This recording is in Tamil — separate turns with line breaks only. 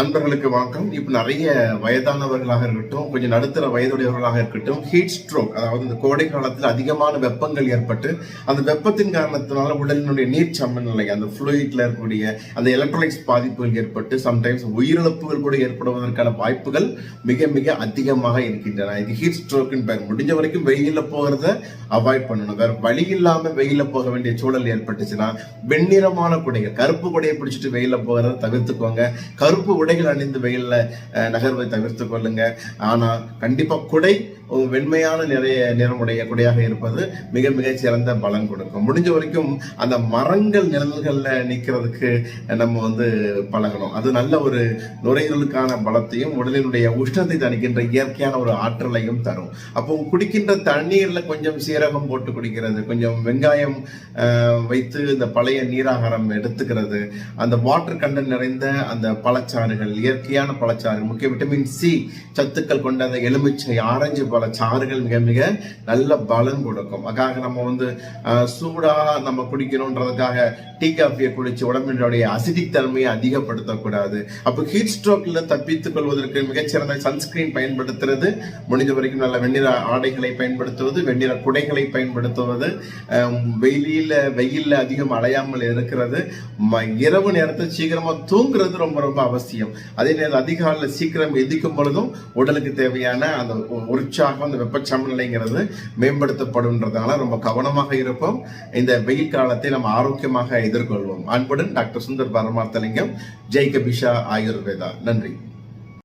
அன்பர்களுக்கு வணக்கம். இப்போ நிறைய வயதானவர்களாக இருக்கட்டும் கொஞ்சம் நடுத்தர வயதுடையவர்களாக இருக்கட்டும் ஹீட் ஸ்ட்ரோக் அதாவது இந்த கோடை காலத்தில் அதிகமான வெப்பங்கள் ஏற்பட்டு அந்த வெப்பத்தின் காரணத்தினால உடலினுடைய நீர் சமநிலை அந்த ஃப்ளூயிட்ல இருக்கக்கூடிய அந்த எலக்ட்ரானிக்ஸ் பாதிப்புகள் ஏற்பட்டு சம்டைம்ஸ் உயிரிழப்புகள் கூட ஏற்படுவதற்கான வாய்ப்புகள் மிக மிக அதிகமாக இருக்கின்றன. இது ஹீட் ஸ்ட்ரோக்குன்னு பேர் முடிஞ்ச வரைக்கும் வெயிலில் போகிறத அவாய்ட் பண்ணணும். வேற வழி இல்லாமல் வெயிலில் போக வேண்டிய சூழல் ஏற்பட்டுச்சுன்னா வெண்ணிறமான குடைகள் கருப்பு குடையை பிடிச்சிட்டு வெயிலில் போகிறத தவிர்த்துக்கோங்க. கருப்பு உடைகள் அணிந்து வெயில்ல நகர்வை தவிர்த்து கொள்ளுங்க. ஆனால் கண்டிப்பாக குடை வெண்மையான நிறைய நிறமுடைய கொடியாக இருப்பது மிக மிக சிறந்த பலன் கொடுக்கும். முடிஞ்ச வரைக்கும் அந்த மரங்கள் நிழல்களில் நிற்கிறதுக்கு நம்ம வந்து பழகணும். அது நல்ல ஒரு நுரையீரலுக்கான பலத்தையும் உடலினுடைய உஷ்ணத்தை தணிக்கின்ற இயற்கையான ஒரு ஆற்றலையும் தரும். அப்போ குடிக்கின்ற தண்ணீரில் கொஞ்சம் சீரகம் போட்டு குடிக்கிறது கொஞ்சம் வெங்காயம் வைத்து இந்த பழைய நீராகாரம் எடுத்துக்கிறது. அந்த வாட்டர் கண்டன் நிறைந்த அந்த பழச்சாறுகள் இயற்கையான பழச்சாறு முக்கிய விட்டமின் சி சத்துக்கள் கொண்ட அந்த எலுமிச்சை ஆரஞ்சு பல சாறுகள் மிக மிக நல்ல பலன் கொடுக்கும். அதுக்காக நம்ம வந்து சூடாக நம்ம குடிக்கணுன்றதுக்காக டீ காஃபியை குடிச்சு உடம்பினுடைய அசிடிக் தன்மையை அதிகப்படுத்தக்கூடாது. அப்போ ஹீட் ஸ்ட்ரோக்ல தப்பித்துக் கொள்வதற்கு மிகச்சிறந்த சன்ஸ்கிரீன் பயன்படுத்துறது முடிஞ்ச வரைக்கும் நல்ல வெண்ணிற ஆடைகளை பயன்படுத்துவது வெண்ணிற குடைகளை பயன்படுத்துவது வெயிலில் வெயிலில் அதிகம் அலையாமல் இருக்கிறது. ம- இரவு நேரத்தை சீக்கிரமா தூங்குறது ரொம்ப ரொம்ப அவசியம். அதே நேரம் அதிகாலையில் சீக்கிரம் எதிர்க்கும் பொழுதும் உடலுக்கு தேவையான அந்த உற்சாக உற்சாகம் அந்த வெப்பச்சமநிலைங்கிறது மேம்படுத்தப்படும்ன்றதால ரொம்ப கவனமாக இருப்போம். இந்த வெயில் காலத்தை நம்ம ஆரோக்கியமாக எதிர்கொள்வோம். அன்புடன் டாக்டர் சுந்தர் பரமார்த்தலிங்கம் ஜெய் கபிஷா ஆயுர்வேதா. நன்றி.